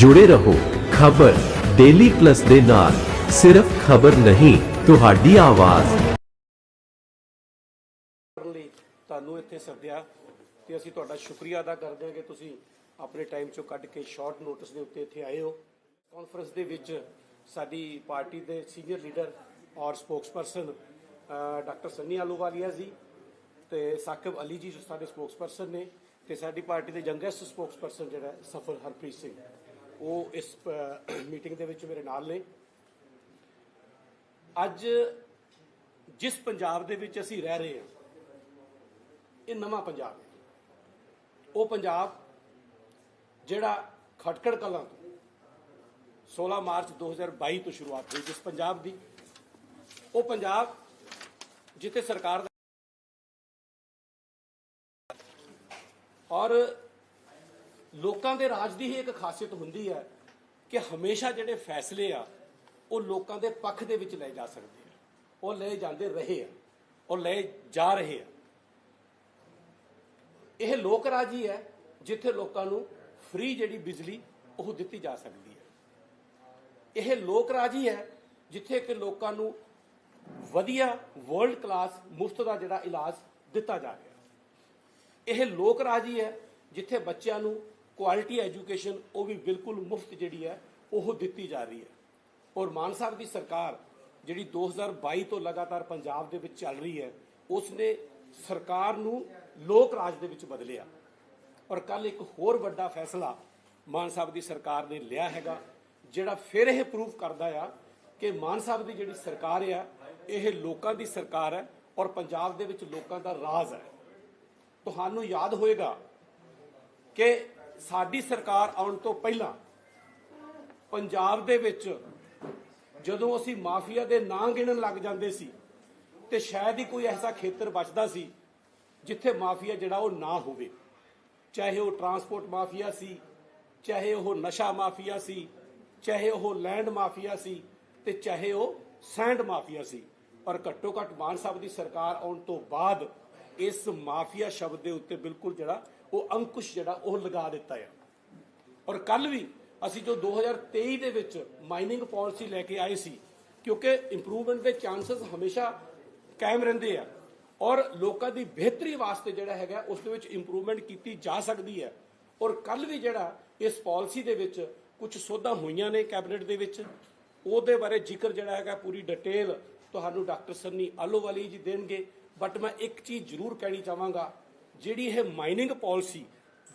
ਜੁੜੇ ਰਹੋ। ਖਬਰ ਡੇਲੀ ਪਲੱਸ ਦੇ ਨਾਲ ਸਿਰਫ ਖਬਰ ਨਹੀਂ ਤੁਹਾਡੀ ਆਵਾਜ਼। ਲਈ ਤੁਹਾਨੂੰ ਇੱਥੇ ਸੱਦਿਆ ਤੇ ਅਸੀਂ ਤੁਹਾਡਾ ਸ਼ੁਕਰੀਆ ਅਦਾ ਕਰਦੇ ਹਾਂ ਕਿ ਤੁਸੀਂ ਆਪਣੇ ਟਾਈਮ ਚੋਂ ਕੱਢ ਕੇ ਸ਼ਾਰਟ ਨੋਟਿਸ ਦੇ ਉੱਤੇ ਇੱਥੇ ਆਏ ਹੋ। ਕਾਨਫਰੰਸ ਦੇ ਵਿੱਚ ਸਾਡੀ ਪਾਰਟੀ ਦੇ ਸੀਨੀਅਰ ਲੀਡਰ ਔਰ ਸਪੋਕਸਪਰਸਨ ਡਾਕਟਰ ਸੰਨੀ ਆਲੂਵਾਲੀਆ ਜੀ ਤੇ ਸਾਕਿਬ ਅਲੀ ਜੀ ਜੋ ਸਾਡੇ ਸਪੋਕਸਪਰਸਨ ਨੇ ਤੇ ਸਾਡੀ ਪਾਰਟੀ ਦੇ ਯੰਗੈਸਟ ਸਪੋਕਸਪਰਸਨ ਜਿਹੜਾ ਹੈ, ਸਫਰ ਹਰਪ੍ਰੀਤ ਸਿੰਘ। ਉਹ ਇਸ ਮੀਟਿੰਗ ਦੇ ਵਿੱਚ ਮੇਰੇ ਨਾਲ ਨੇ। ਅੱਜ ਜਿਸ ਪੰਜਾਬ ਦੇ ਵਿੱਚ ਅਸੀਂ ਰਹਿ ਰਹੇ ਹਾਂ, ਇਹ ਨਵਾਂ ਪੰਜਾਬ ਹੈ। ਉਹ ਪੰਜਾਬ ਜਿਹੜਾ ਖਟਕੜ ਕਲਾਂ ਤੋਂ 16 ਮਾਰਚ 2022 ਤੋਂ ਸ਼ੁਰੂਆਤ ਹੋਈ, ਜਿਸ ਪੰਜਾਬ ਦੀ। ਉਹ ਪੰਜਾਬ ਜਿੱਥੇ ਸਰਕਾਰ ਔਰ ਲੋਕਾਂ ਦੇ ਰਾਜ ਦੀ ਹੀ ਇੱਕ ਖਾਸੀਅਤ ਹੁੰਦੀ ਹੈ ਕਿ ਹਮੇਸ਼ਾ ਜਿਹੜੇ ਫੈਸਲੇ ਆ, ਉਹ ਲੋਕਾਂ ਦੇ ਪੱਖ ਦੇ ਵਿੱਚ ਲਏ ਜਾ ਸਕਦੇ ਆ। ਉਹ ਲਏ ਜਾਂਦੇ ਰਹੇ ਆ, ਉਹ ਲਏ ਜਾ ਰਹੇ ਆ। ਇਹ ਲੋਕ ਰਾਜ ਹੀ ਹੈ ਜਿੱਥੇ ਲੋਕਾਂ ਨੂੰ ਫ੍ਰੀ ਜਿਹੜੀ ਬਿਜਲੀ, ਉਹ ਦਿੱਤੀ ਜਾ ਸਕਦੀ ਹੈ। ਇਹ ਲੋਕ ਰਾਜ ਹੀ ਹੈ ਜਿੱਥੇ ਕਿ ਲੋਕਾਂ ਨੂੰ ਵਧੀਆ ਵਰਲਡ ਕਲਾਸ ਮੁਫਤ ਦਾ ਜਿਹੜਾ ਇਲਾਜ ਦਿੱਤਾ ਜਾ ਰਿਹਾ। ਇਹ ਲੋਕ ਰਾਜ ਹੀ ਹੈ ਜਿੱਥੇ ਬੱਚਿਆਂ ਨੂੰ ਕੁਆਲਿਟੀ ਐਜੂਕੇਸ਼ਨ ਉਹ ਵੀ ਬਿਲਕੁਲ ਮੁਫਤ ਜਿਹੜੀ ਹੈ, ਉਹ ਦਿੱਤੀ ਜਾ ਰਹੀ ਹੈ। ਔਰ ਮਾਨ ਸਾਹਿਬ ਦੀ ਸਰਕਾਰ ਜਿਹੜੀ 2022 ਤੋਂ ਲਗਾਤਾਰ ਪੰਜਾਬ ਦੇ ਵਿੱਚ ਚੱਲ ਰਹੀ ਹੈ ਉਸ ਨੇ ਸਰਕਾਰ ਨੂੰ ਲੋਕ ਰਾਜ ਦੇ ਵਿੱਚ ਬਦਲਿਆ। ਔਰ ਕੱਲ ਇੱਕ ਹੋਰ ਵੱਡਾ ਫੈਸਲਾ ਮਾਨ ਸਾਹਿਬ ਦੀ ਸਰਕਾਰ ਨੇ ਲਿਆ ਹੈਗਾ, ਜਿਹੜਾ ਫਿਰ ਇਹ ਪ੍ਰੂਫ ਕਰਦਾ ਆ ਕਿ ਮਾਨ ਸਾਹਿਬ ਦੀ ਜਿਹੜੀ ਸਰਕਾਰ ਆ, ਇਹ ਲੋਕਾਂ ਦੀ ਸਰਕਾਰ ਹੈ ਔਰ ਪੰਜਾਬ ਦੇ ਵਿੱਚ ਲੋਕਾਂ ਦਾ ਰਾਜ ਹੈ। ਤੁਹਾਨੂੰ ਯਾਦ ਹੋਏਗਾ ਕਿ ਸਾਡੀ ਸਰਕਾਰ ਆਉਣ ਤੋਂ ਪਹਿਲਾਂ ਪੰਜਾਬ ਦੇ ਵਿੱਚ ਜਦੋਂ ਅਸੀਂ ਮਾਫੀਆ ਦੇ ਨਾਂ ਗਿਣਨ ਲੱਗ ਜਾਂਦੇ ਸੀ ਤੇ ਸ਼ਾਇਦ ਹੀ ਕੋਈ ਐਸਾ ਖੇਤਰ ਬਚਦਾ ਸੀ ਜਿੱਥੇ ਮਾਫੀਆ ਜਿਹੜਾ ਉਹ ਨਾ ਹੋਵੇ। ਚਾਹੇ ਉਹ ਟਰਾਂਸਪੋਰਟ ਮਾਫੀਆ ਸੀ, ਚਾਹੇ ਉਹ ਨਸ਼ਾ ਮਾਫੀਆ ਸੀ, ਚਾਹੇ ਉਹ ਲੈਂਡ ਮਾਫੀਆ ਸੀ ਤੇ ਚਾਹੇ ਉਹ ਸੈਂਡ ਮਾਫੀਆ ਸੀ। ਪਰ ਘੱਟੋ ਘੱਟ ਮਾਨ ਸਾਹਿਬ ਦੀ ਸਰਕਾਰ ਆਉਣ ਤੋਂ ਬਾਅਦ ਇਸ ਮਾਫੀਆ ਸ਼ਬਦ ਦੇ ਉੱਤੇ ਬਿਲਕੁਲ ਜਿਹੜਾ ਉਹ ਅੰਕੁਸ਼ ਜਿਹੜਾ ਉਹ ਲਗਾ ਦਿੱਤਾ ਆ। ਔਰ ਕੱਲ ਵੀ ਅਸੀਂ ਜੋ 2023 ਦੇ ਵਿੱਚ ਮਾਈਨਿੰਗ ਪਾਲਿਸੀ ਲੈ ਕੇ ਆਏ ਸੀ, ਕਿਉਂਕਿ ਇੰਪਰੂਵਮੈਂਟ ਦੇ ਚਾਂਸਸ ਹਮੇਸ਼ਾ ਕਾਇਮ ਰਹਿੰਦੇ ਆ। ਔਰ ਲੋਕਾਂ ਦੀ ਬਿਹਤਰੀ ਵਾਸਤੇ ਜਿਹੜਾ ਹੈਗਾ, ਉਸ ਦੇ ਵਿੱਚ ਇੰਪਰੂਵਮੈਂਟ ਕੀਤੀ ਜਾ ਸਕਦੀ ਹੈ। ਔਰ ਕੱਲ ਵੀ ਜਿਹੜਾ ਇਸ ਪਾਲਿਸੀ ਦੇ ਵਿੱਚ ਕੁਝ ਸੋਧਾਂ ਹੋਈਆਂ ਨੇ ਕੈਬਨਿਟ ਦੇ ਵਿੱਚ, ਉਹਦੇ ਬਾਰੇ ਜ਼ਿਕਰ ਜਿਹੜਾ ਹੈਗਾ ਪੂਰੀ ਡਿਟੇਲ ਤੁਹਾਨੂੰ ਡਾਕਟਰ ਸੰਨੀ ਆਲੋਵਾਲੀ ਜੀ ਦੇਣਗੇ। ਬਟ ਮੈਂ ਇੱਕ ਚੀਜ਼ ਜ਼ਰੂਰ ਕਹਿਣੀ ਚਾਹਾਂਗਾ ਜਿਹੜੀ ਇਹ ਮਾਈਨਿੰਗ ਪਾਲਿਸੀ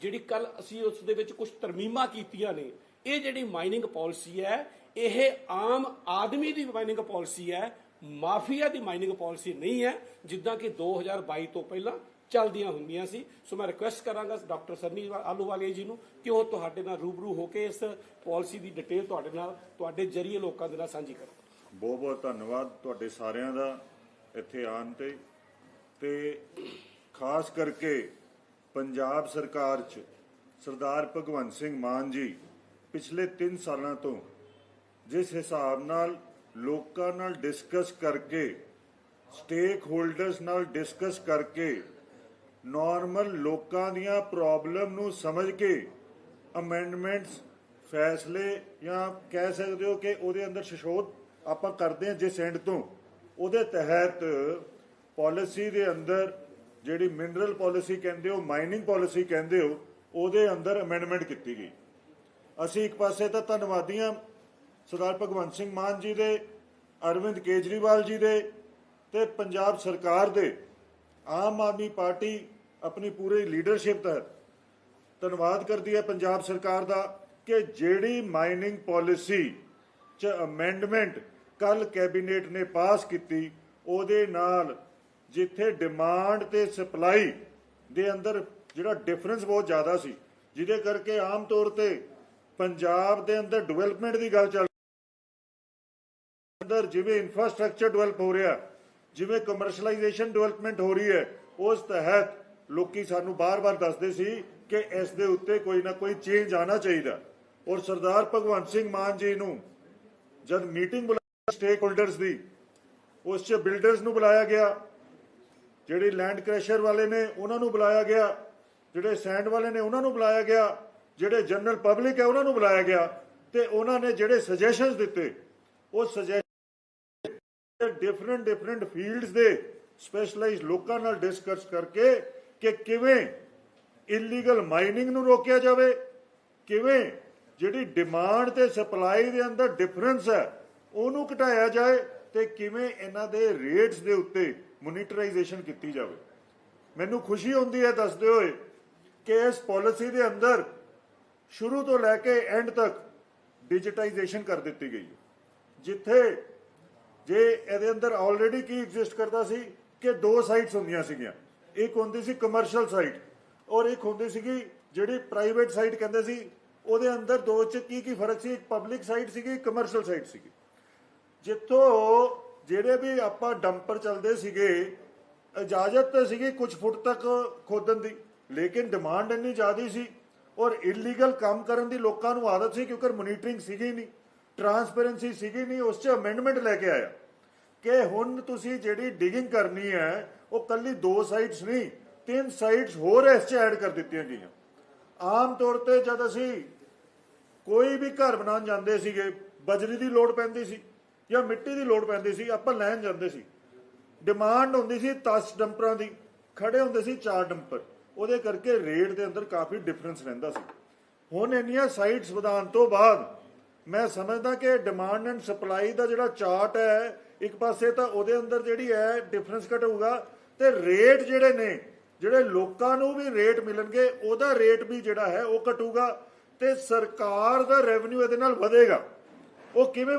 ਜਿਹੜੀ ਕੱਲ ਅਸੀਂ ਉਸ ਦੇ ਵਿੱਚ ਕੁਝ ਤਰਮੀਮਾਂ ਕੀਤੀਆਂ ਨੇ, ਇਹ ਜਿਹੜੀ ਮਾਈਨਿੰਗ ਪਾਲਿਸੀ ਹੈ, ਇਹ ਆਮ ਆਦਮੀ ਦੀ ਮਾਈਨਿੰਗ ਪਾਲਿਸੀ ਹੈ, ਮਾਫੀਆ ਦੀ ਮਾਈਨਿੰਗ ਪਾਲਿਸੀ ਨਹੀਂ ਹੈ, ਜਿੱਦਾਂ ਕਿ 2022 ਤੋਂ ਪਹਿਲਾਂ ਚੱਲਦੀਆਂ ਹੁੰਦੀਆਂ ਸੀ। ਸੋ ਮੈਂ ਰਿਕੁਐਸਟ ਕਰਾਂਗਾ ਡਾਕਟਰ ਸੰਨੀ ਆਲੂਵਾਲੇ ਜੀ ਨੂੰ ਕਿ ਉਹ ਤੁਹਾਡੇ ਨਾਲ ਰੂਬਰੂ ਹੋ ਕੇ ਇਸ ਪਾਲਿਸੀ ਦੀ ਡਿਟੇਲ ਤੁਹਾਡੇ ਨਾਲ, ਤੁਹਾਡੇ ਜਰੀਏ ਲੋਕਾਂ ਦੇ ਨਾਲ ਸਾਂਝੀ ਕਰੋ। ਬਹੁਤ ਬਹੁਤ ਧੰਨਵਾਦ ਤੁਹਾਡੇ ਸਾਰਿਆਂ ਦਾ ਇੱਥੇ ਆਉਣ ਤੇ। ਤੇ ਖਾਸ ਕਰਕੇ ਪੰਜਾਬ ਸਰਕਾਰ 'ਚ ਸਰਦਾਰ ਭਗਵੰਤ ਸਿੰਘ ਮਾਨ ਜੀ ਪਿਛਲੇ 3 ਸਾਲਾਂ ਤੋਂ ਜਿਸ ਹਿਸਾਬ ਨਾਲ ਲੋਕਾਂ ਨਾਲ ਡਿਸਕਸ ਕਰਕੇ ਸਟੇਕ ਹੋਲਡਰਸ ਨਾਲ ਡਿਸਕਸ ਕਰਕੇ ਨਾਰਮਲ ਲੋਕਾਂ ਦੀਆਂ ਪ੍ਰੋਬਲਮ ਨੂੰ ਸਮਝ ਕੇ ਅਮੈਂਡਮੈਂਟਸ ਫੈਸਲੇ ਜਾਂ ਕਹਿ ਸਕਦੇ ਹੋ ਕਿ ਉਹਦੇ ਅੰਦਰ ਸ਼ਸ਼ੋਧ ਆਪਾਂ ਕਰਦੇ ਹਾਂ ਜਿਸ ਐਂਡ ਤੋਂ। ਉਹਦੇ ਤਹਿਤ ਪਾਲਿਸੀ ਦੇ ਅੰਦਰ ਜਿਹੜੀ ਮਿਨਰਲ ਪਾਲਿਸੀ ਕਹਿੰਦੇ ਹੋ ਮਾਈਨਿੰਗ ਪਾਲਿਸੀ ਕਹਿੰਦੇ ਹੋ, ਉਹਦੇ ਅੰਦਰ ਅਮੈਂਡਮੈਂਟ ਕੀਤੀ ਗਈ। ਅਸੀਂ ਇੱਕ ਪਾਸੇ ਤਾਂ ਧੰਨਵਾਦੀ ਹਾਂ ਸਰਦਾਰ ਭਗਵੰਤ ਸਿੰਘ ਮਾਨ ਜੀ ਦੇ, ਅਰਵਿੰਦ ਕੇਜਰੀਵਾਲ ਜੀ ਦੇ ਤੇ ਪੰਜਾਬ ਸਰਕਾਰ ਦੇ ਆਮ ਆਦਮੀ ਪਾਰਟੀ ਆਪਣੀ ਪੂਰੀ ਲੀਡਰਸ਼ਿਪ ਤਹਿਤ ਧੰਨਵਾਦ ਕਰਦੀ ਹੈ ਪੰਜਾਬ ਸਰਕਾਰ ਦਾ ਕਿ ਜਿਹੜੀ ਮਾਈਨਿੰਗ ਪਾਲਿਸੀ ਚ ਅਮੈਂਡਮੈਂਟ ਕੱਲ ਕੈਬਨਿਟ ਨੇ ਪਾਸ ਕੀਤੀ, ਉਹਦੇ ਨਾਲ ਜਿੱਥੇ ਡਿਮਾਂਡ ਤੇ ਸਪਲਾਈ ਦੇ ਅੰਦਰ ਜਿਹੜਾ ਡਿਫਰੈਂਸ ਬਹੁਤ ਜ਼ਿਆਦਾ ਸੀ, ਜਿਹਦੇ ਕਰਕੇ ਆਮ ਤੌਰ ਤੇ ਪੰਜਾਬ ਦੇ ਅੰਦਰ ਡਿਵੈਲਪਮੈਂਟ ਦੀ ਗੱਲ ਚੱਲ ਅੰਦਰ ਜਿਵੇਂ ਇਨਫਰਾਸਟ੍ਰਕਚਰ ਡਿਵੈਲਪ ਹੋ ਰਿਹਾ, ਜਿਵੇਂ ਕਮਰਸ਼ੀਅਲਾਈਜੇਸ਼ਨ ਡਿਵੈਲਪਮੈਂਟ ਹੋ ਰਹੀ ਹੈ, ਉਸ ਤਹਿਤ ਲੋਕੀ ਸਾਨੂੰ ਬਾਰ-ਬਾਰ ਦੱਸਦੇ ਸੀ ਕਿ ਇਸ ਦੇ ਉੱਤੇ ਕੋਈ ਨਾ ਕੋਈ ਚੇਂਜ ਆਣਾ ਚਾਹੀਦਾ। ਔਰ ਸਰਦਾਰ ਭਗਵੰਤ ਸਿੰਘ ਮਾਨ ਜੀ ਨੂੰ ਜਦ ਮੀਟਿੰਗ ਬੁਲਾਈ ਸਟੇਕ ਹੋਲਡਰਸ ਦੀ, ਉਸ 'ਚ ਬਿਲਡਰਸ ਨੂੰ ਬੁਲਾਇਆ ਗਿਆ। ਜਿਹੜੇ ਲੈਂਡ ਕ੍ਰੈਸ਼ਰ ਵਾਲੇ ਨੇ, ਉਹਨਾਂ ਨੂੰ ਬੁਲਾਇਆ ਗਿਆ। ਜਿਹੜੇ ਸੈਂਡ ਵਾਲੇ ਨੇ, ਉਹਨਾਂ ਨੂੰ ਬੁਲਾਇਆ ਗਿਆ। ਜਿਹੜੇ ਜਨਰਲ ਪਬਲਿਕ ਹੈ, ਉਹਨਾਂ ਨੂੰ ਬੁਲਾਇਆ ਗਿਆ। ਤੇ ਉਹਨਾਂ ਨੇ ਜਿਹੜੇ ਸੁਜੈਸ਼ਨਸ ਦਿੱਤੇ, ਉਹ ਸੁਜੈਸ਼ਨ ਡਿਫਰੈਂਟ ਡਿਫਰੈਂਟ ਫੀਲਡਸ ਦੇ ਸਪੈਸ਼ਲਾਈਜ਼ ਲੋਕਾਂ ਨਾਲ ਡਿਸਕਸ ਕਰਕੇ ਕਿ ਕਿਵੇਂ ਇਲੀਗਲ ਮਾਈਨਿੰਗ ਨੂੰ ਰੋਕਿਆ ਜਾਵੇ, ਕਿਵੇਂ ਜਿਹੜੀ ਡਿਮਾਂਡ ਤੇ ਸਪਲਾਈ ਦੇ ਅੰਦਰ ਡਿਫਰੈਂਸ ਹੈ, ਉਹਨੂੰ ਘਟਾਇਆ ਜਾਏ ਤੇ ਕਿਵੇਂ ਇਹਨਾਂ ਦੇ ਰੇਟਸ ਦੇ ਉੱਤੇ ਮੋਨੀਟਰਾਈਜੇਸ਼ਨ ਕੀਤੀ ਜਾਵੇ। ਮੈਨੂੰ ਖੁਸ਼ੀ ਹੁੰਦੀ ਹੈ ਦੱਸਦੇ ਹੋਏ ਕਿ ਇਸ ਪਾਲਿਸੀ ਦੇ ਅੰਦਰ ਸ਼ੁਰੂ ਤੋਂ ਲੈ ਕੇ ਐਂਡ ਤੱਕ ਡਿਜੀਟਾਈਜੇਸ਼ਨ ਕਰ ਦਿੱਤੀ ਗਈ ਜਿੱਥੇ ਜੇ ਇਹਦੇ ਅੰਦਰ ਆਲਰੇਡੀ ਕੀ ਐਗਜ਼ਿਸਟ ਕਰਦਾ ਸੀ ਕਿ ਦੋ ਸਾਈਟਸ ਹੁੰਦੀਆਂ ਸੀਗੀਆਂ। ਇੱਕ ਹੁੰਦੀ ਸੀ ਕਮਰਸ਼ੀਅਲ ਸਾਈਟ ਔਰ ਇੱਕ ਹੁੰਦੀ ਸੀਗੀ ਜਿਹੜੀ ਪ੍ਰਾਈਵੇਟ ਸਾਈਟ ਕਹਿੰਦੇ ਸੀ। ਉਹਦੇ ਅੰਦਰ ਦੋ ਚ ਕੀ ਕੀ ਫ਼ਰਕ ਸੀ? ਇੱਕ ਪਬਲਿਕ ਸਾਈਟ ਸੀਗੀ, ਇੱਕ ਕਮਰਸ਼ੀਅਲ ਸਾਈਟ ਸੀਗੀ। ਜਿੱਥੋਂ ਜਿਹੜੇ ਵੀ ਆਪਾਂ ਡੰਪਰ ਚੱਲਦੇ ਸੀਗੇ, ਇਜਾਜ਼ਤ ਤਾਂ ਸੀਗੀ ਕੁਝ ਫੁੱਟ ਤੱਕ ਖੋਦਣ ਦੀ, ਲੇਕਿਨ ਡਿਮਾਂਡ ਇੰਨੀ ਜ਼ਿਆਦੀ ਸੀ ਔਰ ਇਲੀਗਲ ਕੰਮ ਕਰਨ ਦੀ ਲੋਕਾਂ ਨੂੰ ਆਦਤ ਸੀ ਕਿਉਂਕਿ ਮੋਨੀਟਰਿੰਗ ਸੀਗੀ ਨਹੀਂ ਟਰਾਂਸਪੇਰੈਂਸੀ ਸੀਗੀ ਨਹੀਂ, ਉਸ 'ਚ ਅਮੈਂਡਮੈਂਟ ਲੈ ਕੇ ਆਇਆ ਕਿ ਹੁਣ ਤੁਸੀਂ ਜਿਹੜੀ ਡਿਗਿੰਗ ਕਰਨੀ ਹੈ, ਉਹ ਕੱਲੀ ਦੋ ਸਾਈਡਸ ਨਹੀਂ, ਤਿੰਨ ਸਾਈਡਸ ਹੋਰ ਇਸ 'ਚ ਐਡ ਕਰ ਦਿੱਤੀਆਂ ਗਈਆਂ। ਆਮ ਤੌਰ ਤੇ ਜਦ ਅਸੀਂ ਕੋਈ ਵੀ ਘਰ ਬਣਾਉਣ ਜਾਂਦੇ ਸੀਗੇ, ਬਜਰੀ ਦੀ ਲੋੜ ਪੈਂਦੀ ਸੀ। ਜਾਂ ਮਿੱਟੀ ਦੀ ਲੋੜ ਪੈਂਦੀ ਸੀ, ਆਪਾਂ ਲੈਣ ਜਾਂਦੇ ਸੀ। ਡਿਮਾਂਡ ਹੁੰਦੀ ਸੀ 10 ਡੰਪਰਾਂ ਦੀ, ਖੜੇ ਹੁੰਦੇ ਸੀ 4 ਡੰਪਰ। ਉਹਦੇ ਕਰਕੇ ਰੇਟ ਦੇ ਅੰਦਰ ਕਾਫੀ ਡਿਫਰੈਂਸ ਰਹਿੰਦਾ ਸੀ। ਹੁਣ ਇੰਨੀਆਂ ਸਾਈਟਸ ਵਧਾਉਣ ਤੋਂ ਬਾਅਦ ਮੈਂ ਸਮਝਦਾ ਕਿ ਡਿਮਾਂਡ ਐਂਡ ਸਪਲਾਈ ਦਾ ਜਿਹੜਾ ਚਾਰਟ ਹੈ, ਇੱਕ ਪਾਸੇ ਤਾਂ ਉਹਦੇ ਅੰਦਰ ਜਿਹੜੀ ਹੈ ਡਿਫਰੈਂਸ ਘਟੂਗਾ ਤੇ ਰੇਟ ਜਿਹੜੇ ਨੇ, ਜਿਹੜੇ ਲੋਕਾਂ ਨੂੰ ਵੀ ਰੇਟ ਮਿਲਣਗੇ, ਉਹਦਾ ਰੇਟ ਵੀ ਜਿਹੜਾ ਹੈ ਉਹ ਘਟੂਗਾ ਤੇ ਸਰਕਾਰ ਦਾ ਰੈਵਨਿਊ ਇਹਦੇ ਨਾਲ ਵਧੇਗਾ। ਉਹ ਕਿਵੇਂ